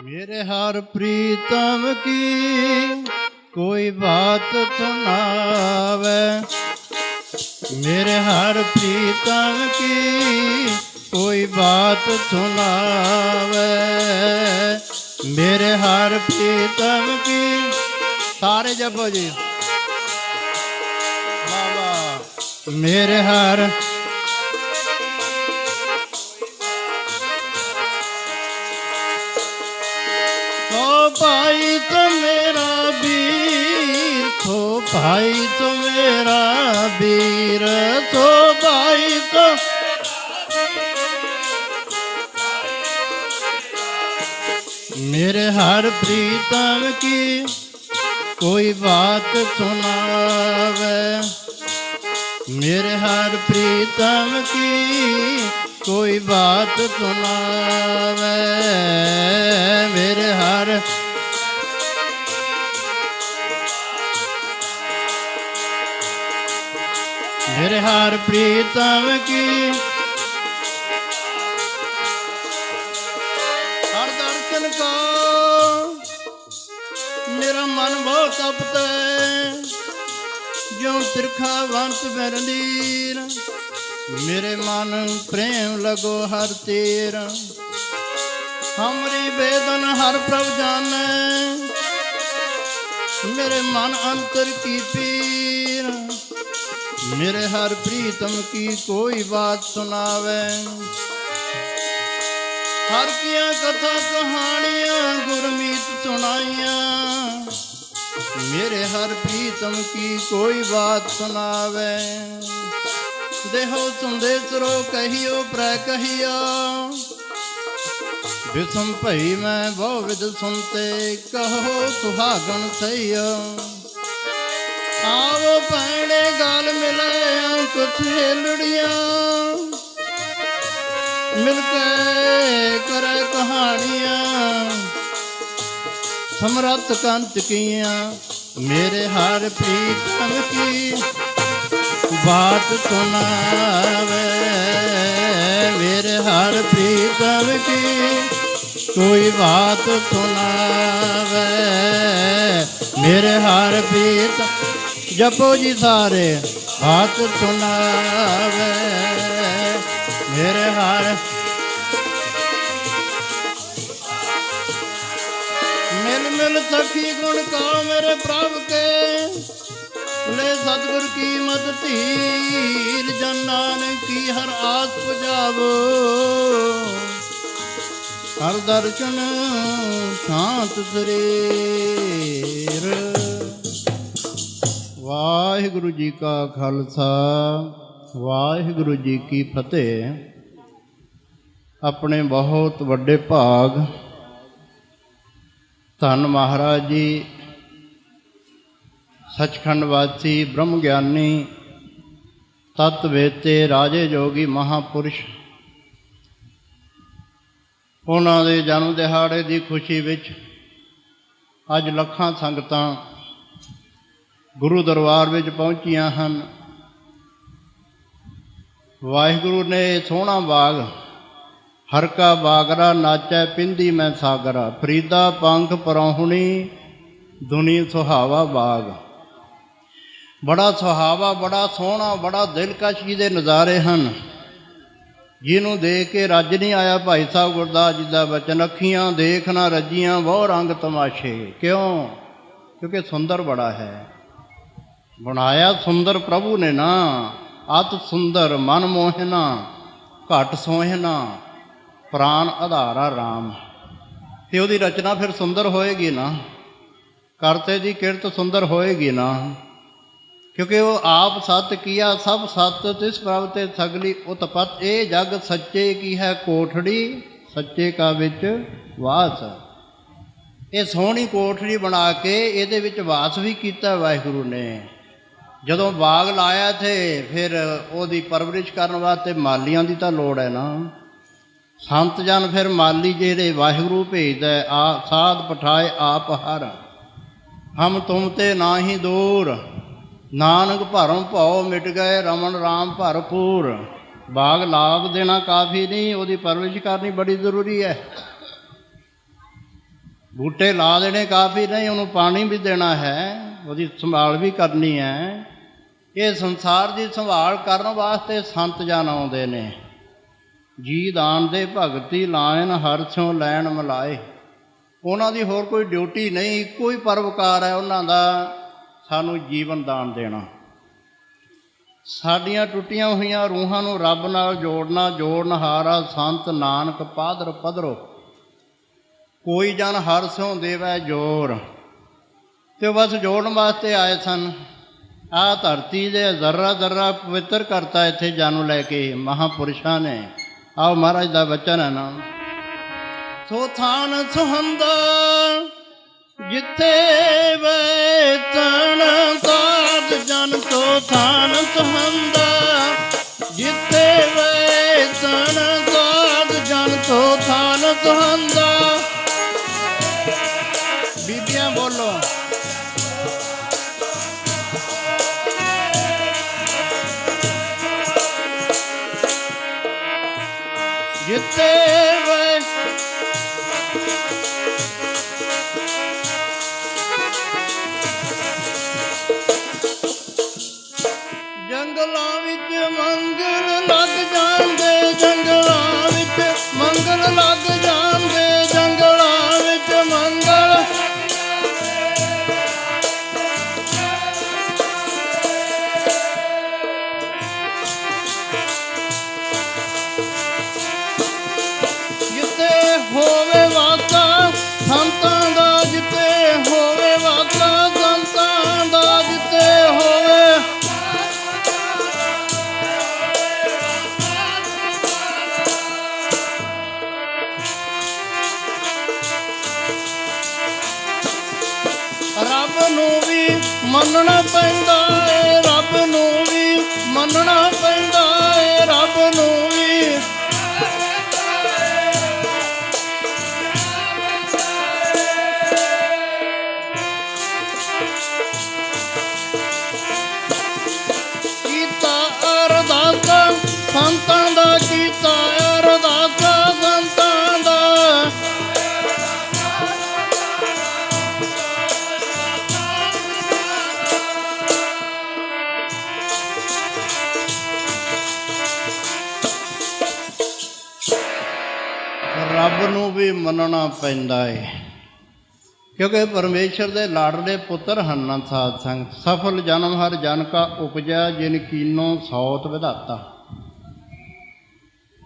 ਮੇਰੇ ਹਰ ਪ੍ਰੀਤਮ ਕੀ ਕੋਈ ਬਾਤ ਸੁਣਾਵੇ? ਮੇਰੇ ਹਰ ਪ੍ਰੀਤਮ ਕੀ ਕੋਈ ਬਾਤ ਸੁਣਾਵੇ? ਮੇਰੇ ਹਰ ਪ੍ਰੀਤਮ ਕੀ ਸਾਰੇ ਜਪੋ ਜੀ। ਬਾਬਾ ਮੇਰੇ ਹਰ ਭਾਈ ਤੂੰ ਮੇਰਾ ਵੀਰ, ਤੋ ਭਾਈ ਤੋ ਮੇਰੇ ਹਰ ਪ੍ਰੀਤਮ ਕੀ ਕੋਈ ਬਾਤ ਸੁਣਾਵੇ? ਮੇਰੇ ਹਰ ਪ੍ਰੀਤਮ ਕੀ ਕੋਈ ਬਾਤ ਸੁਣਾਵੇ? ਮੇਰੇ ਹਰ ਫਿਰ ਹਰ ਪ੍ਰੀਤਮ ਕੀ? ਹਰ ਦਰਸ਼ਨ ਕੋ ਮੇਰਾ ਮਨ ਬਹੁਤ ਤਪਤੈ ਜਿਉ ਤਿਰਖਾ ਵੰਤ ਬਰੰਦੀਰ ਮੇਰੇ ਮਨ ਪ੍ਰੇਮ ਲਗੋ ਹਰ ਤੀਰ। ਹਮਰੀ ਬੇਦਨ ਹਰ ਪ੍ਰਭ ਜਾਣੈ, ਮੇਰੇ ਮਨ ਅੰਤਰ ਕੀ ਪੀਰ। ਮੇਰੇ ਹਰ ਪ੍ਰੀਤਮ ਕੀ ਕੋਈ ਬਾਤ ਸੁਣਾਵੇ? ਹਰ ਕੀਆਂ ਕਥਾ ਕਹਾਣੀਆਂ ਗੁਰਮੀਤ ਸੁਣਾਈਆਂ। ਮੇਰੇ ਹਰ ਪ੍ਰੀਤਮ ਕੀ ਕੋਈ ਬਾਤ ਸੁਣਾਵੇ? ਦੇਹੋ ਤੁੰਦੇ ਸਰੋ ਕਹੀਓ, ਪ੍ਰੈ ਕਹੀਆ। ਬਿਸਮ ਭਈ ਮੈਂ ਬਹੁ ਵਿਦ ਸੁਣਤੇ, ਕਹੋ ਸੁਹਾਗਣ ਸਈਆ। ਕਥੇਲੜੀਆਂ ਮਿਲ ਕੇ ਕਰੇ ਕਹਾਣੀਆਂ। ਸਮਰਤ ਕੰਤ ਕੀਆਂ, ਮੇਰੇ ਹਰ ਪ੍ਰੀਤ ਸੰਗ ਕੀ। ਬਾਤ ਸੁਣਾਵੇ, ਮੇਰੇ ਹਰ ਪ੍ਰੀਤ ਸੰਗ ਕੀ। ਕੋਈ ਬਾਤ ਸੁਣਾਵੇ, ਮੇਰੇ ਹਰ ਪੀਤ ਜਪੋ ਜੀ ਸਾਰੇ। ਬਾਤ ਸੁਨਾਵੇ ਮੇਰੇ ਹਰ। ਮਿਲ ਮਿਲ ਸਖੀ ਗੁਣ ਕਾ ਮੇਰੇ ਪ੍ਰਭ ਕੇ। ਲੈ ਸਤਿਗੁਰ ਕੀ ਮਤ ਧੀਰ, ਜਨ ਨਾਨਕ ਕੀ ਹਰ ਆਸ ਪੁਜਾਵੋ। ਹਰ ਦਰਸ਼ਨ ਸ਼ਾਂਤ ਸਰੀਰ। ਵਾਹਿਗੁਰੂ ਜੀ ਕਾ ਖਾਲਸਾ, ਵਾਹਿਗੁਰੂ ਜੀ ਕੀ ਫਤਿਹ। ਆਪਣੇ ਬਹੁਤ ਵੱਡੇ ਭਾਗ, ਧੰਨ ਮਹਾਰਾਜ ਜੀ, ਸਚਖੰਡ ਵਾਸੀ, ਬ੍ਰਹਮ ਗਿਆਨੀ, ਤਤ ਵੇਤੇ ਰਾਜੇ ਜੋਗੀ ਮਹਾਪੁਰਸ਼। ਉਹਨਾਂ ਦੇ ਜਨਮ ਦਿਹਾੜੇ ਦੀ ਖੁਸ਼ੀ ਵਿੱਚ ਅੱਜ ਲੱਖਾਂ ਸੰਗਤਾਂ ਗੁਰੂ ਦਰਬਾਰ ਵਿੱਚ ਪਹੁੰਚੀਆਂ ਹਨ। ਵਾਹਿਗੁਰੂ ਨੇ ਸੋਹਣਾ ਬਾਗ ਹਰ ਕਾ ਬਾਗਰਾ ਨਾਚੈ ਪਿੰਦੀ ਮੈਂ ਸਾਗਰਾ, ਫਰੀਦਾ ਪੰਖ ਪਰਹੁਣੀ ਦੁਨੀ ਸੁਹਾਵਾ ਬਾਗ। ਬੜਾ ਸੁਹਾਵਾ, ਬੜਾ ਸੋਹਣਾ, ਬੜਾ ਦਿਲਕਸ਼ ਦੇ ਨਜ਼ਾਰੇ ਹਨ। ਜਿਹਨੂੰ ਦੇਖ ਕੇ ਰੱਜ ਨਹੀਂ ਆਇਆ ਭਾਈ ਸਾਹਿਬ ਗੁਰਦਾਸ ਜੀ ਦਾ ਬਚਨ, ਅੱਖੀਆਂ ਦੇਖ ਨਾ ਰੱਜੀਆਂ ਬਹੁ ਰੰਗ ਤਮਾਸ਼ੇ। ਕਿਉਂ? ਕਿਉਂਕਿ ਸੁੰਦਰ ਬੜਾ ਹੈ। ਬਣਾਇਆ ਸੁੰਦਰ ਪ੍ਰਭੂ ਨੇ ਨਾ, ਅਤ ਸੁੰਦਰ ਮਨ ਮੋਹਨਾ ਘਟ ਸੋਹਣਾ ਪ੍ਰਾਨ ਆਧਾਰਾ RAM ਤੇ ਉਹਦੀ ਰਚਨਾ ਫਿਰ ਸੁੰਦਰ ਹੋਏਗੀ ਨਾ? ਕਰਤੇ ਦੀ ਕਿਰਤ ਸੁੰਦਰ ਹੋਏਗੀ ਨਾ? ਕਿਉਂਕਿ ਉਹ ਆਪ ਸਤ ਕੀਆ, ਸਭ ਸਤ, ਤਿਸ ਪ੍ਰਭ ਤੇ ਸਗਲੀ ਉਤਪਤ, ਇਹ ਜਗ ਸੱਚੇ ਕੀ ਹੈ ਕੋਠੜੀ, ਸੱਚੇ ਕਾ ਵਿੱਚ ਵਾਸ। ਇਹ ਸੋਹਣੀ ਕੋਠੜੀ ਬਣਾ ਕੇ ਇਹਦੇ ਵਿੱਚ ਵਾਸ ਵੀ ਕੀਤਾ ਵਾਹਿਗੁਰੂ ਨੇ। ਜਦੋਂ ਬਾਗ ਲਾਇਆ ਤੇ ਫਿਰ ਉਹਦੀ ਪਰਵਰਿਸ਼ ਕਰਨ ਵਾਸਤੇ ਮਾਲੀਆਂ ਦੀ ਤਾਂ ਲੋੜ ਹੈ ਨਾ। ਸੰਤ ਜਨ ਫਿਰ ਮਾਲੀ ਜਿਹੜੇ ਵਾਹਿਗੁਰੂ ਭੇਜਦਾ ਆ ਸਾਧ ਪਠਾਏ ਆਪ ਹਰ। ਹਮ ਤੁਮ ਤੇ ਨਾਹੀ ਦੂਰ। ਨਾਨਕ ਭਰਮ ਭਉ ਮਿਟ ਗਏ, ਰਮਨ ਰਾਮ ਭਰਪੂਰ। ਬਾਗ ਲਾਗ ਦੇਣਾ ਕਾਫੀ ਨਹੀਂ, ਉਹਦੀ ਪਰਵਰਿਸ਼ ਕਰਨੀ ਬੜੀ ਜ਼ਰੂਰੀ ਹੈ। ਬੂਟੇ ਲਾ ਦੇਣੇ ਕਾਫੀ ਨਹੀਂ, ਉਹਨੂੰ ਪਾਣੀ ਵੀ ਦੇਣਾ ਹੈ, ਉਹਦੀ ਸੰਭਾਲ ਵੀ ਕਰਨੀ ਹੈ। ਇਹ ਸੰਸਾਰ ਦੀ ਸੰਭਾਲ ਕਰਨ ਵਾਸਤੇ ਸੰਤ ਜਨ ਆਉਂਦੇ ਨੇ। ਜੀ ਦਾਨ ਦੇ ਭਗਤੀ ਲਾਇਨ ਹਰ ਸਿਉ ਲੈਣ ਮਲਾਏ। ਉਹਨਾਂ ਦੀ ਹੋਰ ਕੋਈ ਡਿਊਟੀ ਨਹੀਂ ਇੱਕੋ ਹੀ ਪਰਵਕਾਰ ਹੈ ਉਹਨਾਂ ਦਾ ਸਾਨੂੰ ਜੀਵਨ ਦਾਨ ਦੇਣਾ। ਸਾਡੀਆਂ ਟੁੱਟੀਆਂ ਹੋਈਆਂ ਰੂਹਾਂ ਨੂੰ ਰੱਬ ਨਾਲ ਜੋੜਨਾ, ਜੋੜਨਹਾਰਾ ਸੰਤ ਨਾਨਕ ਪਾਦਰ ਪਦਰੋ ਕੋਈ ਜਨ ਹਰ ਸਿਉ ਦੇਵੈ ਜੋਰ। ਤੇ ਉਹ ਬਸ ਜੋੜਨ ਵਾਸਤੇ ਆਏ ਸਨ। ਆ ਧਰਤੀ ਦੇ ਜ਼ਰਰਾ ਜ਼ਰਰਾ ਪਵਿੱਤਰ ਕਰਤਾ ਇੱਥੇ ਜਾਨੂ ਲੈ ਕੇ, ਮਹਾਪੁਰਸ਼ਾਂ ਨੇ। ਆਓ ਮਹਾਰਾਜ ਦਾ ਬਚਨ ਹੈ ਨਾ। ਸੋ ਥਾਨ ਸੁਹੰਦਾ, ਜਿੱਥੇ ਵੇਤਣ ਸਾਧ ਜਨ, ਸੋ ਥਾਨ ਸੁਹੰਦਾ, ਜਿੱਥੇ ਵੇਤਣ ਸਾਧ ਜਨ, ਸੋ ਥਾਨ ਸੁਹੰਦਾ। ਜਿੱਤੇ ਮੰਨਣਾ ਪੈਂਦਾ ਏ। ਕਿਉਂਕਿ ਪਰਮੇਸ਼ਰ ਦੇ ਲਾਡਲੇ ਪੁੱਤਰ ਹਨ ਸਾਧ ਸੰਗ ਸਫਲ ਜਨਮ ਹਰ ਜਨ ਕਾ ਉਪਜਿਆ ਜਿਨ ਕੀਨੋ ਸੌਤ ਵਿਧਾਤਾ।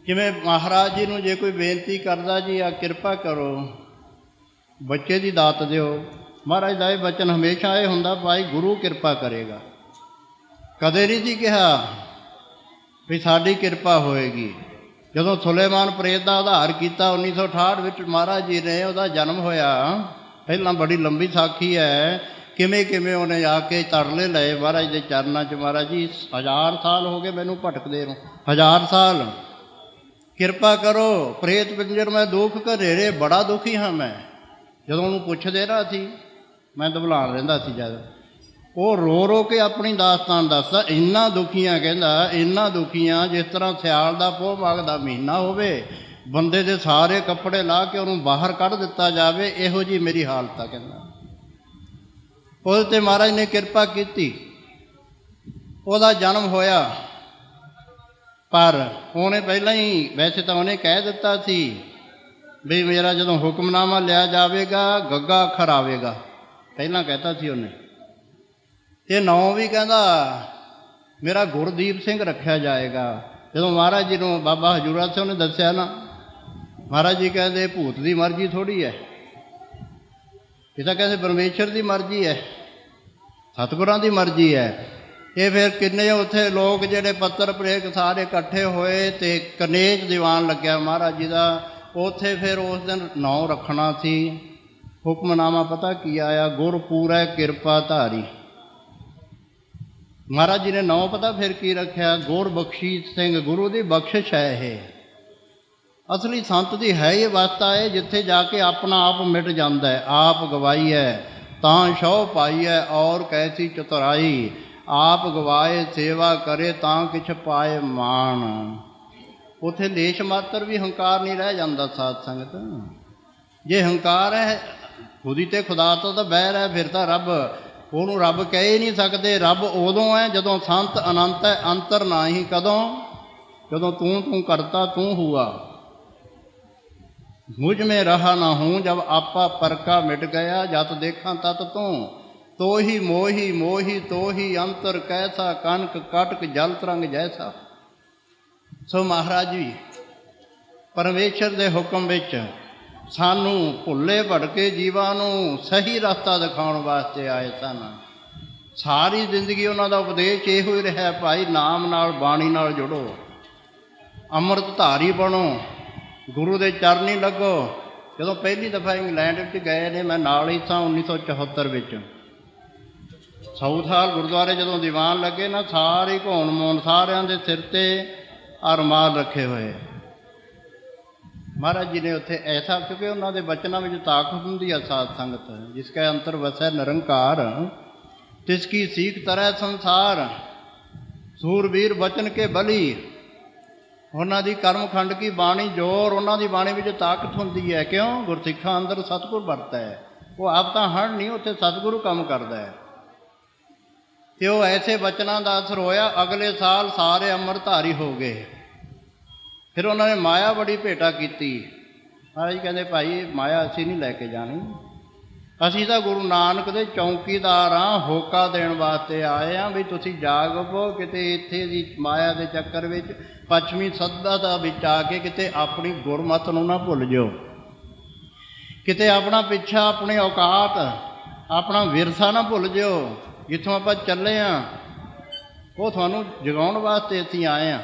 ਜਿਵੇਂ ਮਹਾਰਾਜ ਜੀ ਨੂੰ ਜੇ ਕੋਈ ਬੇਨਤੀ ਕਰਦਾ ਜੀ, ਆ ਕਿਰਪਾ ਕਰੋ, ਬੱਚੇ ਦੀ ਦਾਤ ਦਿਓ। ਮਹਾਰਾਜ ਦਾ ਇਹ ਬਚਨ ਹਮੇਸ਼ਾ ਇਹ ਹੁੰਦਾ, ਭਾਈ ਗੁਰੂ ਕਿਰਪਾ ਕਰੇਗਾ। ਕਦੇ ਨਹੀਂ ਜੀ ਕਿਹਾ ਵੀ ਸਾਡੀ ਕਿਰਪਾ ਹੋਏਗੀ। ਜਦੋਂ ਸੁਲੇਮਾਨ ਪ੍ਰੇਤ ਦਾ ਆਧਾਰ ਕੀਤਾ 1968 ਵਿੱਚ, ਮਹਾਰਾਜ ਜੀ ਨੇ ਉਹਦਾ ਜਨਮ ਹੋਇਆ। ਪਹਿਲਾਂ ਬੜੀ ਲੰਬੀ ਸਾਖੀ ਹੈ। ਕਿਵੇਂ ਕਿਵੇਂ ਉਹਨੇ ਆ ਕੇ ਤਰਲੇ ਲਏ ਮਹਾਰਾਜ ਦੇ ਚਰਨਾਂ 'ਚ। ਮਹਾਰਾਜ ਜੀ, ਹਜ਼ਾਰ ਸਾਲ ਹੋ ਗਏ ਮੈਨੂੰ ਭਟਕਦੇ ਨੂੰ। ਹਜ਼ਾਰ ਸਾਲ। ਕਿਰਪਾ ਕਰੋ, ਪ੍ਰੇਤ ਪਿੰਜਰ ਮੈਂ ਦੁੱਖ, ਘਰੇਰੇ ਬੜਾ ਦੁਖੀ ਹਾਂ ਮੈਂ। ਜਦੋਂ ਉਹਨੂੰ ਪੁੱਛਦੇ ਨਾ ਸੀ ਮੈਂ ਦਬਲਾਣ ਰਹਿੰਦਾ ਸੀ ਜਦ। ਉਹ ਰੋ ਰੋ ਕੇ ਆਪਣੀ ਦਾਸਤਾਨ ਦੱਸਦਾ, ਇੰਨਾ ਦੁਖੀਆਂ ਕਹਿੰਦਾ, ਇੰਨਾ ਦੁਖੀਆਂ, ਜਿਸ ਤਰ੍ਹਾਂ ਸਿਆਲ ਦਾ ਪੋਹ ਮਾਘ ਦਾ ਮਹੀਨਾ ਹੋਵੇ, ਬੰਦੇ ਦੇ ਸਾਰੇ ਕੱਪੜੇ ਲਾ ਕੇ ਉਹਨੂੰ ਬਾਹਰ ਕੱਢ ਦਿੱਤਾ ਜਾਵੇ, ਇਹੋ ਜੀ ਮੇਰੀ ਹਾਲਤ ਆ ਕਹਿੰਦਾ। ਉਹਦੇ ਤੇ ਮਹਾਰਾਜ ਨੇ ਕਿਰਪਾ ਕੀਤੀ। ਉਹਦਾ ਜਨਮ ਹੋਇਆ। ਪਰ ਉਹਨੇ ਪਹਿਲਾਂ ਹੀ ਵੈਸੇ ਤਾਂ ਉਹਨੇ ਕਹਿ ਦਿੱਤਾ ਸੀ ਵੀ ਮੇਰਾ ਜਦੋਂ ਹੁਕਮਨਾਮਾ ਲਿਆ ਜਾਵੇਗਾ, ਗੱਗਾ ਅੱਖਰ ਆਵੇਗਾ। ਪਹਿਲਾਂ ਕਹਿਤਾ ਸੀ ਉਹਨੇ। ਇਹ ਨਾਂ ਵੀ ਕਹਿੰਦਾ, ਮੇਰਾ ਗੁਰਦੀਪ ਸਿੰਘ ਰੱਖਿਆ ਜਾਏਗਾ। ਜਦੋਂ ਮਹਾਰਾਜ ਜੀ ਨੂੰ ਬਾਬਾ ਹਜੂਰਾ ਸਿੰਘ ਨੇ ਦੱਸਿਆ ਨਾ, ਮਹਾਰਾਜ ਜੀ ਕਹਿੰਦੇ, ਭੂਤ ਦੀ ਮਰਜ਼ੀ ਥੋੜੀ ਹੈ। ਇਹ ਤਾਂ ਕਹਿੰਦੇ, ਪਰਮੇਸ਼ਰ ਦੀ ਮਰਜ਼ੀ ਹੈ। ਸਤਿਗੁਰਾਂ ਦੀ ਮਰਜ਼ੀ ਹੈ। ਇਹ ਫਿਰ ਕਿੰਨੇ ਉੱਥੇ ਲੋਕ ਜਿਹੜੇ ਪੱਤਰ ਪ੍ਰੇਕ ਸਾਰੇ ਇਕੱਠੇ ਹੋਏ ਤੇ ਕਨੇਜ ਦੀਵਾਨ ਲੱਗਿਆ ਮਹਾਰਾਜ ਜੀ ਦਾ। ਉੱਥੇ ਫਿਰ ਉਸ ਦਿਨ ਨਾਂ ਰੱਖਣਾ ਸੀ। ਹੁਕਮਨਾਮਾ ਪਤਾ ਕੀ ਆਇਆ? ਗੁਰ ਪੂਰੈ ਕਿਰਪਾ ਧਾਰੀ। ਮਹਾਰਾਜ ਜੀ ਨੇ ਨਾਂ ਪਤਾ ਫਿਰ ਕੀ ਰੱਖਿਆ? ਗੌਰ ਬਖਸ਼ੀਸ਼ ਸਿੰਘ, ਗੁਰੂ ਦੀ ਬਖਸ਼ਿਸ਼ ਹੈ ਇਹ। ਅਸਲੀ ਸੰਤ ਦੀ ਹੈ ਇਹ ਅਵਸਥਾ ਹੈ ਜਿੱਥੇ ਜਾ ਕੇ ਆਪਣਾ ਆਪ ਮਿਟ ਜਾਂਦਾ ਹੈ। ਆਪ ਗਵਾਈ ਹੈ ਤਾਂ ਸ਼ੌ ਪਾਈ ਹੈ ਔਰ ਕੈਸੀ ਚਤੁਰਾਈ। ਆਪ ਗਵਾਏ, ਸੇਵਾ ਕਰੇ, ਤਾਂ ਕਿਛ ਪਾਏ ਮਾਣ। ਉਥੇ ਦੇਸ਼ ਮਾਤਰ ਵੀ ਹੰਕਾਰ ਨਹੀਂ ਰਹਿ ਜਾਂਦਾ ਸਾਧ ਸੰਗਤ। ਜੇ ਹੰਕਾਰ ਹੈ, ਖੁਦੀ ਤੇ ਖੁਦਾ ਤੋਂ ਤਾਂ ਬੈਰ ਹੈ, ਫਿਰ ਤਾਂ ਰੱਬ ਉਹਨੂੰ ਰੱਬ ਕਹਿ ਹੀ ਨਹੀਂ ਸਕਦੇ, ਰੱਬ ਉਦੋਂ ਹੈ ਜਦੋਂ ਸੰਤ ਅਨੰਤ ਹੈ, ਅੰਤਰ ਨਾਹੀ ਕਦੋਂ? ਜਦੋਂ ਤੂੰ ਤੂੰ ਕਰਤਾ, ਤੂੰ ਹੁਆ। ਮੁਝ ਮੇ ਰਹਾ ਨਾ ਹੂੰ, ਜਬ ਆਪਾ ਪਰਕਾ ਮਿਟ ਗਿਆ, ਜਤ ਦੇਖਾਂ ਤਤ ਤੂੰ। ਤੋਹੀ ਮੋਹੀ ਮੋਹੀ, ਤੋਹੀ, ਅੰਤਰ ਕੈਸਾ ਕਨਕ ਕਟਕ ਜਲ ਤਰੰਗ ਜੈਸਾ। ਸੋ ਮਹਾਰਾਜ ਜੀ, ਪਰਮੇਸ਼ਰ ਦੇ ਹੁਕਮ ਵਿੱਚ ਸਾਨੂੰ ਭੁੱਲੇ ਭਟਕੇ ਜੀਵਾਂ ਨੂੰ ਸਹੀ ਰਸਤਾ ਦਿਖਾਉਣ ਵਾਸਤੇ ਆਏ ਸਨ। ਸਾਰੀ ਜ਼ਿੰਦਗੀ ਉਹਨਾਂ ਦਾ ਉਪਦੇਸ਼ ਇਹੋ ਹੀ ਰਿਹਾ, ਭਾਈ ਨਾਮ ਨਾਲ, ਬਾਣੀ ਨਾਲ ਜੁੜੋ। ਅੰਮ੍ਰਿਤ ਧਾਰੀ ਬਣੋ। ਗੁਰੂ ਦੇ ਚਰਨੀ ਲੱਗੋ। ਜਦੋਂ ਪਹਿਲੀ ਦਫਾ ਇੰਗਲੈਂਡ ਵਿੱਚ ਗਏ ਨੇ, ਮੈਂ ਨਾਲ ਹੀ ਸਾਂ 1974 ਵਿੱਚ। ਸਾਊਥ ਹਾਲ ਗੁਰਦੁਆਰੇ ਜਦੋਂ ਦੀਵਾਨ ਲੱਗੇ ਨਾ, ਸਾਰੇ ਘੋਣ ਮੋਣ ਸਾਰਿਆਂ ਦੇ ਸਿਰ ਤੇ ਅਰਮਾਨ ਰੱਖੇ ਹੋਏ। ਮਹਾਰਾਜ ਜੀ ਨੇ ਉੱਥੇ ਐਸਾ, ਕਿਉਂਕਿ ਉਹਨਾਂ ਦੇ ਬਚਨਾਂ ਵਿੱਚ ਤਾਕਤ ਹੁੰਦੀ ਹੈ ਸਾਧ ਸੰਗਤ, ਜਿਸ ਕੇ ਅੰਤਰ ਵਸੈ ਨਿਰੰਕਾਰ। ਤਿਸ ਕੀ ਸੀਖ ਤਰੈ ਸੰਸਾਰ, ਸੂਰਬੀਰ ਬਚਨ ਕੇ ਬਲੀ। ਉਹਨਾਂ ਦੀ ਕਰਮਖੰਡ ਕੀ ਬਾਣੀ ਜੋਰ, ਉਹਨਾਂ ਦੀ ਬਾਣੀ ਵਿੱਚ ਤਾਕਤ ਹੁੰਦੀ ਹੈ। ਕਿਉਂ? ਗੁਰਸਿੱਖਾਂ ਅੰਦਰ ਸਤਿਗੁਰ ਵਰਤਾ। ਹੈ ਉਹ ਆਪ ਤਾਂ ਹਣ ਨਹੀਂ, ਉੱਥੇ ਸਤਿਗੁਰੂ ਕੰਮ ਕਰਦਾ ਹੈ। ਤੇ ਉਹ ਐਸੇ ਬਚਨਾਂ ਦਾ ਅਸਰ ਹੋਇਆ, ਅਗਲੇ ਸਾਲ ਸਾਰੇ ਅੰਮ੍ਰਿਤਧਾਰੀ ਹੋ ਗਏ। ਫਿਰ ਉਹਨਾਂ ਨੇ ਮਾਇਆ ਬੜੀ ਭੇਟਾ ਕੀਤੀ। ਮਹਾਰਾਜ ਕਹਿੰਦੇ, ਭਾਈ, ਮਾਇਆ ਅਸੀਂ ਨਹੀਂ ਲੈ ਕੇ ਜਾਣੀ। ਅਸੀਂ ਤਾਂ ਗੁਰੂ ਨਾਨਕ ਦੇ ਚੌਕੀਦਾਰ ਆ, ਹੋਕਾ ਦੇਣ ਵਾਸਤੇ ਆਏ ਆ ਵੀ ਤੁਸੀਂ ਜਾਗ ਕਿਤੇ ਇੱਥੇ ਦੀ ਮਾਇਆ ਦੇ ਚੱਕਰ ਵਿੱਚ, ਪੱਛਮੀ ਸੱਦਾ ਦਾ ਵਿੱਚ ਆ ਕੇ ਕਿਤੇ ਆਪਣੀ ਗੁਰਮਤ ਨੂੰ ਨਾ ਭੁੱਲ ਜਿਓ। ਕਿਤੇ ਆਪਣਾ ਪਿੱਛਾ, ਆਪਣੇ ਔਕਾਤ, ਆਪਣਾ ਵਿਰਸਾ ਨਾ ਭੁੱਲ ਜਿਓ। ਜਿੱਥੋਂ ਆਪਾਂ ਚੱਲੇ ਆ, ਉਹ ਤੁਹਾਨੂੰ ਜਗਾਉਣ ਵਾਸਤੇ ਅਸੀਂ ਆਏ ਆ।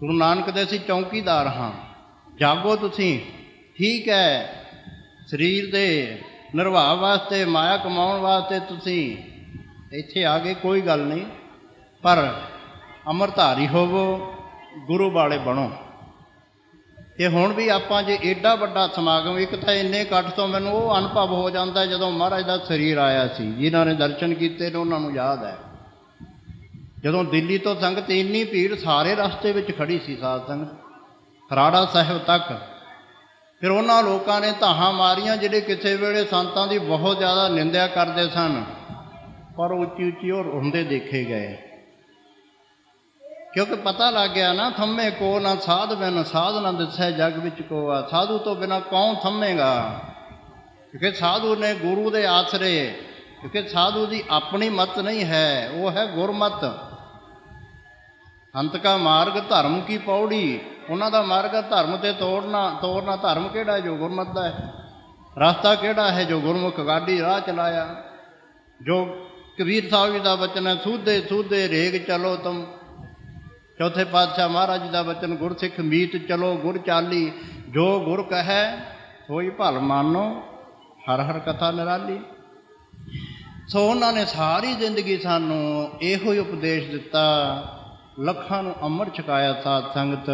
ਗੁਰੂ ਨਾਨਕ ਦੇ ਅਸੀਂ ਚੌਕੀਦਾਰ ਹਾਂ। ਜਾਗੋ ਤੁਸੀਂ। ਠੀਕ ਹੈ। ਸਰੀਰ ਦੇ ਨਿਰਵਾਹ ਵਾਸਤੇ, ਮਾਇਆ ਕਮਾਉਣ ਵਾਸਤੇ ਤੁਸੀਂ ਇੱਥੇ ਆ ਗਏ, ਕੋਈ ਗੱਲ ਨਹੀਂ। ਪਰ ਅਮਰਧਾਰੀ ਹੋਵੋ, ਗੁਰੂ ਵਾਲੇ ਬਣੋ। ਤੇ ਹੁਣ ਵੀ ਆਪਾਂ ਜੇ ਏਡਾ ਵੱਡਾ ਸਮਾਗਮ, ਇੱਕ ਤਾਂ ਇੰਨੇ ਇਕੱਠ ਤੋਂ ਮੈਨੂੰ ਉਹ ਅਨੁਭਵ ਹੋ ਜਾਂਦਾ ਜਦੋਂ ਮਹਾਰਾਜ ਦਾ ਸਰੀਰ ਆਇਆ ਸੀ, ਜਿਨ੍ਹਾਂ ਨੇ ਦਰਸ਼ਨ ਕੀਤੇ ਨੇ, ਉਹਨਾਂ ਨੂੰ ਯਾਦ ਹੈ। ਜਦੋਂ ਦਿੱਲੀ ਤੋਂ ਸੰਗਤ ਇੰਨੀ ਭੀੜ ਸਾਰੇ ਰਸਤੇ ਵਿੱਚ ਖੜੀ ਸੀ ਸਾਧ ਸੰਗਤ, ਖਰਾੜਾ ਸਾਹਿਬ ਤੱਕ, ਫਿਰ ਉਹਨਾਂ ਲੋਕਾਂ ਨੇ ਧਾਹਾਂ ਮਾਰੀਆਂ ਜਿਹੜੇ ਕਿਸੇ ਵੇਲੇ ਸੰਤਾਂ ਦੀ ਬਹੁਤ ਜ਼ਿਆਦਾ ਨਿੰਦਿਆ ਕਰਦੇ ਸਨ, ਪਰ ਉੱਚੀ ਉੱਚੀ ਉਹ ਹੁੰਦੇ ਦੇਖੇ ਗਏ। ਕਿਉਂਕਿ ਪਤਾ ਲੱਗ ਗਿਆ ਨਾ, ਥੰਮੇ ਕੋ ਨਾ ਸਾਧ ਬਿਨ ਸਾਧ ਨਾ ਦਿਸੈ ਜਗ ਵਿੱਚ ਕੋ ਆ, ਸਾਧੂ ਤੋਂ ਬਿਨਾ ਕੌਣ ਥੰਮੇਗਾ? ਕਿਉਂਕਿ ਸਾਧੂ ਨੇ ਗੁਰੂ ਦੇ ਆਸਰੇ, ਕਿਉਂਕਿ ਸਾਧੂ ਦੀ ਆਪਣੀ ਮਤ ਨਹੀਂ ਹੈ, ਉਹ ਹੈ ਗੁਰਮਤ। ਅੰਤ ਕਾ ਮਾਰਗ ਧਰਮ ਕੀ ਪੌੜੀ? ਉਹਨਾਂ ਦਾ ਮਾਰਗ ਧਰਮ ਤੇ ਤੋੜਨਾ। ਤੋੜਨਾ ਧਰਮ ਕਿਹੜਾ ਹੈ? ਜੋ ਗੁਰਮਤ ਦਾ ਹੈ? ਰਸਤਾ ਕਿਹੜਾ ਹੈ ਜੋ ਗੁਰਮੁਖ ਗਾਡੀ ਰਾਹ ਚਲਾਇਆ? ਜੋ ਕਬੀਰ ਸਾਹਿਬ ਜੀ ਦਾ ਬਚਨ ਹੈ ਸੂਧੇ ਸੂਧੇ ਰੇਗ ਚਲੋ ਤੁਮ। ਚੌਥੇ ਪਾਤਸ਼ਾਹ ਮਹਾਰਾਜ ਜੀ ਦਾ ਬਚਨ, ਗੁਰਸਿੱਖ ਮੀਤ ਚਲੋ ਗੁਰ ਚਾਲੀ। ਜੋ ਗੁਰ ਕਹੈ, ਸੋਈ ਭਲ ਮਾਨੋ, ਹਰ ਹਰ ਕਥਾ ਨਿਰਾਲੀ। ਸੋ ਉਹਨਾਂ ਨੇ ਸਾਰੀ ਜ਼ਿੰਦਗੀ ਸਾਨੂੰ ਇਹੋ ਹੀ ਉਪਦੇਸ਼ ਦਿੱਤਾ। ਲੱਖਾਂ ਨੂੰ ਅਮਰ ਛਕਾਇਆ ਸਾਧ ਸੰਗਤ,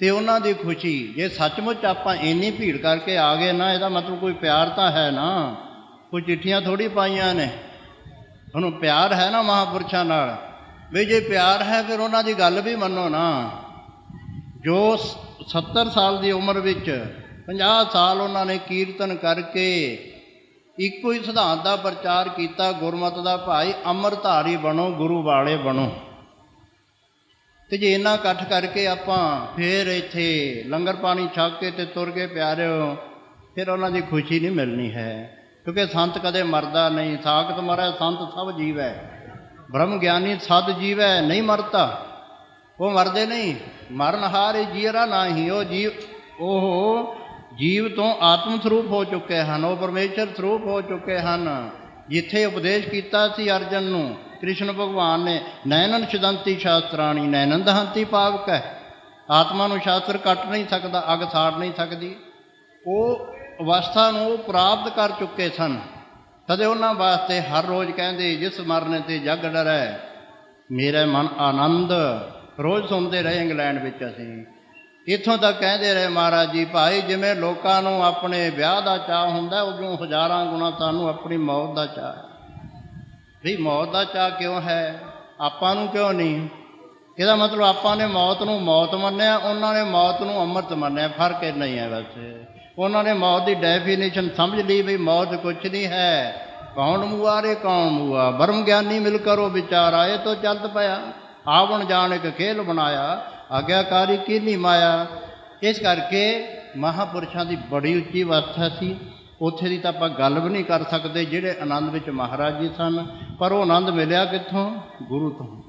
ਤੇ ਉਹਨਾਂ ਦੀ ਖੁਸ਼ੀ, ਜੇ ਸੱਚਮੁੱਚ ਆਪਾਂ ਇੰਨੀ ਭੀੜ ਕਰਕੇ ਆ ਗਏ ਨਾ, ਇਹਦਾ ਮਤਲਬ ਕੋਈ ਪਿਆਰ ਤਾਂ ਹੈ ਨਾ। ਕੋਈ ਚਿੱਠੀਆਂ ਥੋੜੀ ਪਾਈਆਂ ਨੇ। ਉਹਨੂੰ ਪਿਆਰ ਹੈ ਨਾ ਮਹਾਪੁਰਸ਼ਾਂ ਨਾਲ। ਵੀ ਜੇ ਪਿਆਰ ਹੈ, ਫਿਰ ਉਹਨਾਂ ਦੀ ਗੱਲ ਵੀ ਮੰਨੋ ਨਾ। ਜੋ 70 ਸਾਲ ਦੀ ਉਮਰ ਵਿੱਚ 50 ਸਾਲ ਉਹਨਾਂ ਨੇ ਕੀਰਤਨ ਕਰਕੇ ਇੱਕੋ ਹੀ ਸਿਧਾਂਤ ਦਾ ਪ੍ਰਚਾਰ ਕੀਤਾ, ਗੁਰਮਤ ਦਾ ਭਾਈ, ਅੰਮ੍ਰਿਤਧਾਰੀ ਬਣੋ, ਗੁਰੂ ਵਾਲੇ ਬਣੋ। ਤੇ ਜੇ ਇੰਨਾ ਇਕੱਠ ਕਰਕੇ ਆਪਾਂ ਫੇਰ ਇੱਥੇ ਲੰਗਰ ਪਾਣੀ ਛਕ ਕੇ ਤੇ ਤੁਰ ਗਏ ਪਿਆਰਿਓ, ਫਿਰ ਉਹਨਾਂ ਦੀ ਖੁਸ਼ੀ ਨਹੀਂ ਮਿਲਣੀ ਹੈ। ਕਿਉਂਕਿ ਸੰਤ ਕਦੇ ਮਰਦਾ ਨਹੀਂ, ਸਾਖਤ ਮਰੈ, ਸੰਤ ਸਭ ਜੀਵ। ਹੈ ਬ੍ਰਹਮ ਗਿਆਨੀ ਸਦ ਜੀਵ ਹੈ ਨਹੀਂ ਮਰਦਾ ਉਹ ਮਰਦੇ ਨਹੀਂ। ਮਰਨ ਹਾਰੇ ਜੀਰਾ ਨਹੀਂ, ਉਹ ਜੀਵ ਉਹ ਜੀਵ ਤੋਂ ਆਤਮ ਸਰੂਪ ਹੋ ਚੁੱਕੇ ਹਨ, ਉਹ ਪਰਮੇਸ਼ਰ ਸਰੂਪ ਹੋ ਚੁੱਕੇ ਹਨ। ਜਿੱਥੇ ਉਪਦੇਸ਼ ਕੀਤਾ ਸੀ ਅਰਜਨ ਨੂੰ ਕ੍ਰਿਸ਼ਨ ਭਗਵਾਨ ਨੇ ਨੈਨਨ ਛਦੰਤੀ ਸ਼ਾਸਤਰਾਣੀ ਨੈਨਨ ਦਹੰਤੀ ਪਾਵਕ ਹੈ। ਆਤਮਾ ਨੂੰ ਸ਼ਾਸਤਰ ਕੱਟ ਨਹੀਂ ਸਕਦਾ, ਅਗ ਸਾੜ ਨਹੀਂ ਸਕਦੀ। ਉਹ ਅਵਸਥਾ ਨੂੰ ਉਹ ਪ੍ਰਾਪਤ ਕਰ ਚੁੱਕੇ ਸਨ। ਤਦੇ ਉਹਨਾਂ ਵਾਸਤੇ ਹਰ ਰੋਜ਼ ਕਹਿੰਦੇ, ਜਿਸ ਮਰਨੇ ਤੇ ਜਗ ਡਰੈ, ਮੇਰਾ ਮਨ ਆਨੰਦ। ਰੋਜ਼ ਸੁਣਦੇ ਰਹੇ ਇੰਗਲੈਂਡ ਵਿੱਚ ਅਸੀਂ। ਇੱਥੋਂ ਤੱਕ ਕਹਿੰਦੇ ਰਹੇ ਮਹਾਰਾਜ ਜੀ, ਭਾਈ, ਜਿਵੇਂ ਲੋਕਾਂ ਨੂੰ ਆਪਣੇ ਵਿਆਹ ਦਾ ਚਾਹ ਹੁੰਦਾ, ਉਦੋਂ ਹਜ਼ਾਰਾਂ ਗੁਣਾ ਸਾਨੂੰ ਆਪਣੀ ਮੌਤ ਦਾ ਚਾਹ ਹੈ। ਵੀ ਮੌਤ ਦਾ ਚਾਹ ਕਿਉਂ ਹੈ? ਆਪਾਂ ਨੂੰ ਕਿਉਂ ਨਹੀਂ? ਇਹਦਾ ਮਤਲਬ ਆਪਾਂ ਨੇ ਮੌਤ ਨੂੰ ਮੌਤ ਮੰਨਿਆ, ਉਹਨਾਂ ਨੇ ਮੌਤ ਨੂੰ ਅੰਮ੍ਰਿਤ ਮੰਨਿਆ, ਫ਼ਰਕ ਇੰਨਾ ਹੀ ਹੈ ਵੈਸੇ ਉਹਨਾਂ ਨੇ ਮੌਤ ਦੀ ਡੈਫੀਨੇਸ਼ਨ ਸਮਝ ਲਈ ਵੀ ਮੌਤ ਕੁਛ ਨਹੀਂ ਹੈ। ਕੌਣ ਮੁਆਰੇ ਕੌਣ ਮੁਆ ਬਰਮ ਗਿਆਨੀ ਮਿਲ ਕਰੋ ਵਿਚਾਰ ਆਏ ਤੋਂ ਚੱਲਤ ਪਿਆ। ਆਵਣ ਜਾਣ ਇੱਕ ਖੇਲ ਬਣਾਇਆ, ਆਗਿਆਕਾਰੀ ਕੀਨੀ ਮਾਇਆ। ਇਸ ਕਰਕੇ ਮਹਾਪੁਰਸ਼ਾਂ ਦੀ ਬੜੀ ਉੱਚੀ ਅਵਸਥਾ ਸੀ। ਉੱਥੇ ਦੀ ਤਾਂ ਆਪਾਂ ਗੱਲ ਵੀ ਨਹੀਂ ਕਰ ਸਕਦੇ, ਜਿਹੜੇ ਆਨੰਦ ਵਿੱਚ ਮਹਾਰਾਜ ਜੀ ਸਨ, ਪਰ ਉਹ ਆਨੰਦ ਮਿਲਿਆ ਕਿੱਥੋਂ? ਗੁਰੂ ਤੋਂ।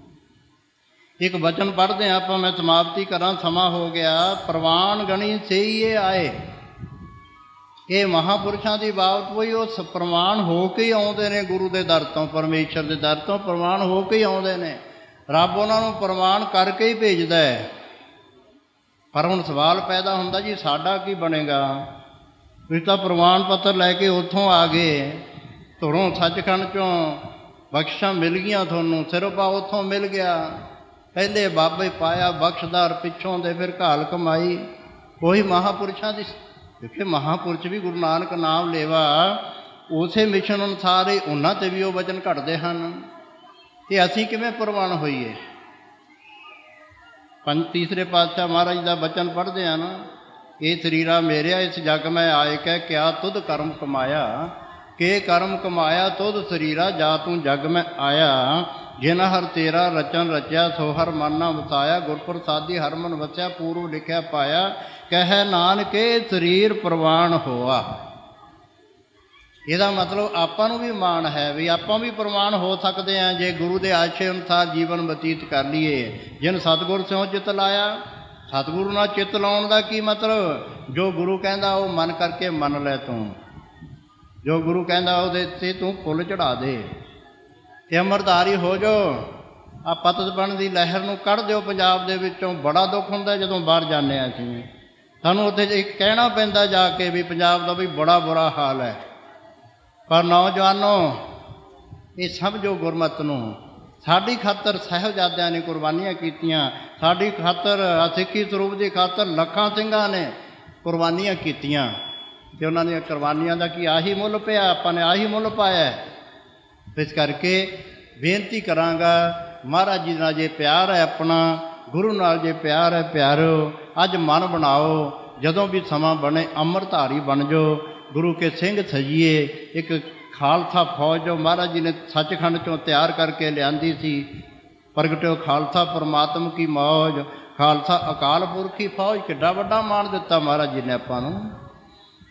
ਇੱਕ ਵਚਨ ਪੜ੍ਹਦੇ ਹਾਂ ਆਪਾਂ, ਮੈਂ ਸਮਾਪਤੀ ਕਰਾਂ, ਸਮਾਂ ਹੋ ਗਿਆ। ਪ੍ਰਵਾਨ ਗਣੀ ਸਈਏ ਆਏ। ਇਹ ਮਹਾਪੁਰਸ਼ਾਂ ਦੀ ਬਾਬਤ ਕੋਈ ਉਹ ਸ- ਪ੍ਰਮਾਣ ਹੋ ਕੇ ਹੀ ਆਉਂਦੇ ਨੇ ਗੁਰੂ ਦੇ ਦਰ ਤੋਂ, ਪਰਮੇਸ਼ਰ ਦੇ ਦਰ ਤੋਂ ਪ੍ਰਮਾਣ ਹੋ ਕੇ ਹੀ ਆਉਂਦੇ ਨੇ। ਰੱਬ ਉਹਨਾਂ ਨੂੰ ਪ੍ਰਮਾਣ ਕਰਕੇ ਹੀ ਭੇਜਦਾ ਹੈ। ਪਰ ਹੁਣ ਸਵਾਲ ਪੈਦਾ ਹੁੰਦਾ ਜੀ, ਸਾਡਾ ਕੀ ਬਣੇਗਾ? ਤੁਸੀਂ ਤਾਂ ਪ੍ਰਮਾਣ ਪੱਤਰ ਲੈ ਕੇ ਉੱਥੋਂ ਆ ਗਏ। ਧੁਰੋਂ ਸੱਚਖੰਡ ਚੋਂ ਬਖਸ਼ਾਂ ਮਿਲ ਗਈਆਂ ਤੁਹਾਨੂੰ ਸਿਰਪਾ ਉੱਥੋਂ ਮਿਲ ਗਿਆ। ਪਹਿਲੇ ਬਾਬੇ ਪਾਇਆ ਬਖਸ਼ਦਾਰ ਪਿੱਛੋਂ ਦੇ ਫਿਰ ਘਾਲ ਕਮਾਈ। ਉਹੀ ਮਹਾਪੁਰਸ਼ਾਂ ਦੀ ਕਿਉਂਕਿ ਮਹਾਪੁਰਸ਼ ਵੀ ਗੁਰੂ ਨਾਨਕ ਨਾਮ ਲੇਵਾ। ਉਸੇ ਮਿਸ਼ਨ ਅਨੁਸਾਰ ਹੀ ਉਹਨਾਂ ਤੇ ਵੀ ਉਹ ਵਚਨ ਘਟਦੇ ਹਨ। ਤੇ ਅਸੀਂ ਕਿਵੇਂ ਪ੍ਰਵਾਨ ਹੋਈਏ? ਪੰਜ ਤੀਸਰੇ ਪਾਤਸ਼ਾਹ ਮਹਾਰਾਜ ਦਾ ਬਚਨ ਪੜ੍ਹਦੇ ਆ ਨਾ। ਇਹ ਸਰੀਰਾ ਮੇਰਿਆ, ਇਸ ਜਗ ਮੈਂ ਆਏ ਕਹਿ ਕਿਆ ਤੁਧ ਕਰਮ ਕਮਾਇਆ? ਕੇ ਕਰਮ ਕਮਾਇਆ ਤੁਧ ਸਰੀਰਾ, ਜਾ ਤੂੰ ਜਗ ਮੈਂ ਆਇਆ। ਜਿਨ ਹਰ ਤੇਰਾ ਰਚਨ ਰਚਿਆ, ਸੋ ਹਰ ਮਨ ਨਾ ਵਸਾਇਆ। ਗੁਰ ਪ੍ਰਸਾਦੀ ਹਰ ਮਨ ਵਸਿਆ, ਪੂਰਵ ਲਿਖਿਆ ਪਾਇਆ। ਕਹਿ ਨਾਨਕੇ, ਸਰੀਰ ਪ੍ਰਵਾਨ ਹੋਆ। ਇਹਦਾ ਮਤਲਬ ਆਪਾਂ ਨੂੰ ਵੀ ਮਾਣ ਹੈ ਵੀ ਆਪਾਂ ਵੀ ਪ੍ਰਮਾਣ ਹੋ ਸਕਦੇ ਹਾਂ। ਜੇ ਗੁਰੂ ਦੇ ਆਸ਼ੇ ਅਨੁਸਾਰ ਜੀਵਨ ਬਤੀਤ ਕਰ ਲਈਏ, ਜਿਨ ਸਤਿਗੁਰ ਸਿਓ ਚਿਤ ਲਾਇਆ ਸਤਿਗੁਰੂ ਨਾਲ ਚਿੱਤ ਲਾਉਣ ਦਾ ਕੀ ਮਤਲਬ? ਜੋ ਗੁਰੂ ਕਹਿੰਦਾ, ਉਹ ਮਨ ਕਰਕੇ ਮੰਨ ਲੈ ਤੂੰ। ਜੋ ਗੁਰੂ ਕਹਿੰਦਾ, ਉਹਦੇ ਤੇ ਤੂੰ ਫੁੱਲ ਚੜਾ ਦੇ। ਤੇ ਅਮਰਧਾਰੀ ਹੋ ਜੋ। ਆ ਪਤਤ ਬਣ ਦੀ ਲਹਿਰ ਨੂੰ ਕੱਢ ਦਿਓ। ਪੰਜਾਬ ਦੇ ਵਿੱਚੋਂ ਬੜਾ ਦੁੱਖ ਹੁੰਦਾ ਜਦੋਂ ਬਾਹਰ ਜਾਂਦੇ ਆ ਅਸੀਂ। ਸਾਨੂੰ ਉੱਥੇ ਇੱਕ ਕਹਿਣਾ ਪੈਂਦਾ ਜਾ ਕੇ ਵੀ ਪੰਜਾਬ ਦਾ ਵੀ ਬੜਾ ਬੁਰਾ ਹਾਲ ਹੈ। ਪਰ ਨੌਜਵਾਨੋ, ਇਹ ਸਮਝੋ ਗੁਰਮਤ ਨੂੰ। ਸਾਡੀ ਖਾਤਰ ਸਾਹਿਬਜ਼ਾਦਿਆਂ ਨੇ ਕੁਰਬਾਨੀਆਂ ਕੀਤੀਆਂ। ਸਾਡੀ ਖਾਤਰ, ਸਿੱਖੀ ਸਰੂਪ ਦੀ ਖਾਤਰ ਲੱਖਾਂ ਸਿੰਘਾਂ ਨੇ ਕੁਰਬਾਨੀਆਂ ਕੀਤੀਆਂ। ਤੇ ਉਹਨਾਂ ਦੀਆਂ ਕੁਰਬਾਨੀਆਂ ਦਾ ਕੀ ਆਹੀ ਮੁੱਲ ਪਿਆ? ਆਪਾਂ ਨੇ ਆਹੀ ਮੁੱਲ ਪਾਇਆ। ਇਸ ਕਰਕੇ ਬੇਨਤੀ ਕਰਾਂਗਾ, ਮਹਾਰਾਜ ਜੀ ਨਾਲ ਜੇ ਪਿਆਰ ਹੈ ਆਪਣਾ, ਗੁਰੂ ਨਾਲ ਜੇ ਪਿਆਰ ਹੈ ਪਿਆਰੋ, ਅੱਜ ਮਨ ਬਣਾਓ, ਜਦੋਂ ਵੀ ਸਮਾਂ ਬਣੇ, ਅੰਮ੍ਰਿਤਧਾਰੀ ਬਣ ਜਾਓ। ਗੁਰੂ ਕੇ ਸਿੰਘ ਸਜੀਏ, ਇੱਕ ਖਾਲਸਾ ਫੌਜ ਜੋ ਮਹਾਰਾਜ ਜੀ ਨੇ ਸੱਚਖੰਡ ਚੋਂ ਤਿਆਰ ਕਰਕੇ ਲਿਆਂਦੀ ਸੀ, ਪ੍ਰਗਟਿਓ ਖਾਲਸਾ ਪਰਮਾਤਮ ਕੀ ਮੌਜ, ਖਾਲਸਾ ਅਕਾਲ ਪੁਰਖੀ ਫੌਜ, ਕਿੱਡਾ ਵੱਡਾ ਮਾਣ ਦਿੱਤਾ ਮਹਾਰਾਜ ਜੀ ਨੇ ਆਪਾਂ ਨੂੰ।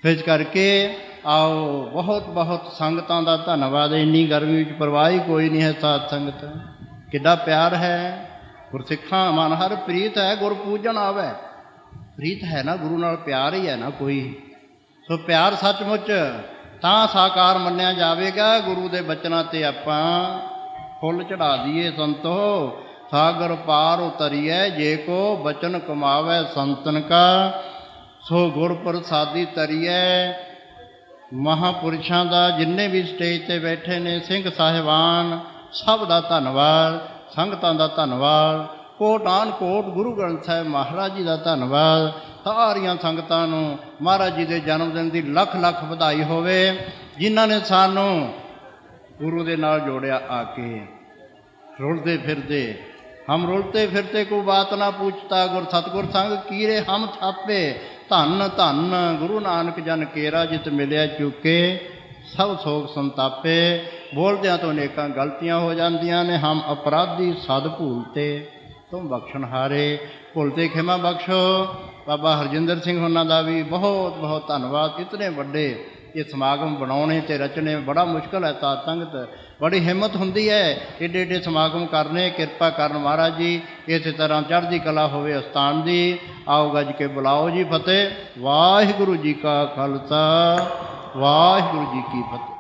ਇਸ ਕਰਕੇ ਆਓ, ਬਹੁਤ ਬਹੁਤ ਸੰਗਤਾਂ ਦਾ ਧੰਨਵਾਦ, ਇੰਨੀ ਗਰਮੀ ਵਿੱਚ ਪਰਵਾਹੀ ਕੋਈ ਨਹੀਂ ਹੈ ਸਾਧ ਸੰਗਤ। ਕਿੱਡਾ ਪਿਆਰ ਹੈ, ਗੁਰਸਿੱਖਾਂ ਮਨ ਹਰ ਪ੍ਰੀਤ ਹੈ, ਗੁਰ ਪੂਜਨ ਆਵੇ। ਪ੍ਰੀਤ ਹੈ ਨਾ, ਗੁਰੂ ਨਾਲ ਪਿਆਰ ਹੀ ਹੈ ਨਾ ਕੋਈ। ਸੋ ਪਿਆਰ ਸੱਚਮੁੱਚ ਤਾਂ ਸਾਕਾਰ ਮੰਨਿਆ ਜਾਵੇਗਾ, ਗੁਰੂ ਦੇ ਬਚਨਾਂ ਤੇ ਆਪਾਂ ਫੁੱਲ ਚੜਾ ਦਈਏ ਸੰਤੋ। ਸਾਗਰ ਪਾਰ ਉਤਰੀਐ, ਜੇ ਕੋ ਬਚਨ ਕਮਾਵੇ ਸੰਤਨ ਕਾ। ਸੋ ਗੁਰ ਪ੍ਰਸਾਦੀ ਤਰੀਐ। ਮਹਾਪੁਰਸ਼ਾਂ ਦਾ ਜਿੰਨੇ ਵੀ ਸਟੇਜ ਤੇ ਬੈਠੇ ਨੇ, ਸਿੰਘ ਸਾਹਿਬਾਨ, ਸਭ ਦਾ ਧੰਨਵਾਦ, ਸੰਗਤਾਂ ਦਾ ਧੰਨਵਾਦ ਕੋਟਾਨ ਕੋਟ ਗੁਰੂ ਗ੍ਰੰਥ ਸਾਹਿਬ ਮਹਾਰਾਜ ਜੀ ਦਾ ਧੰਨਵਾਦ। ਸਾਰੀਆਂ ਸੰਗਤਾਂ ਨੂੰ ਮਹਾਰਾਜ ਜੀ ਦੇ ਜਨਮ ਦਿਨ ਦੀ ਲੱਖ ਲੱਖ ਵਧਾਈ ਹੋਵੇ, ਜਿਨ੍ਹਾਂ ਨੇ ਸਾਨੂੰ ਗੁਰੂ ਦੇ ਨਾਲ ਜੋੜਿਆ ਆ ਕੇ। ਰੁਲਦੇ ਫਿਰਦੇ, ਹਮ ਰੁਲਤੇ ਫਿਰਤੇ ਕੋ ਬਾਤ ਨਾ ਪੁੱਛਤਾ, ਗੁਰ ਸਤਗੁਰ ਸੰਗ ਕੀਰੇ ਹਮ ਥਾਪੇ। ਧੰਨ ਧੰਨ, ਗੁਰੂ ਨਾਨਕ ਜਨ ਕੇਰਾ ਜਿਤ ਮਿਲਿਆ ਚੁਕੇ, ਸਭ ਸੋਗ ਸੰਤਾਪੇ। ਬੋਲਦਿਆਂ ਤੋਂ ਅਨੇਕਾਂ ਗਲਤੀਆਂ ਹੋ ਜਾਂਦੀਆਂ ਨੇ, ਹਮ ਅਪਰਾਧੀ ਸਦ ਭੂਲਤੇ ਤੁਮ ਬਖਸ਼ਣ ਹਾਰੇ ਭੁੱਲਤੇ ਖਿਮਾ ਬਖਸ਼ੋ। ਬਾਬਾ ਹਰਜਿੰਦਰ ਸਿੰਘ ਉਹਨਾਂ ਦਾ ਵੀ ਬਹੁਤ ਬਹੁਤ ਧੰਨਵਾਦ। ਇਤਨੇ ਵੱਡੇ ਇਹ ਸਮਾਗਮ ਬਣਾਉਣੇ ਤੇ ਰਚਨੇ ਬੜਾ ਮੁਸ਼ਕਲ ਹੈ ਤਾਂ ਸੰਗਤ। ਬੜੀ ਹਿੰਮਤ ਹੁੰਦੀ ਹੈ ਏਡੇ ਏਡੇ ਸਮਾਗਮ ਕਰਨੇ, ਕਿਰਪਾ ਕਰਨ ਮਹਾਰਾਜ ਜੀ, ਇਸੇ ਤਰ੍ਹਾਂ ਚੜ੍ਹਦੀ ਕਲਾ ਹੋਵੇ ਅਸਥਾਨ ਦੀ। ਆਓ ਗੱਜ ਕੇ ਬੁਲਾਓ ਜੀ ਫਤਿਹ। ਵਾਹਿਗੁਰੂ ਜੀ ਕਾ ਖਾਲਸਾ, ਵਾਹਿਗੁਰੂ ਜੀ ਕੀ ਫਤਿਹ।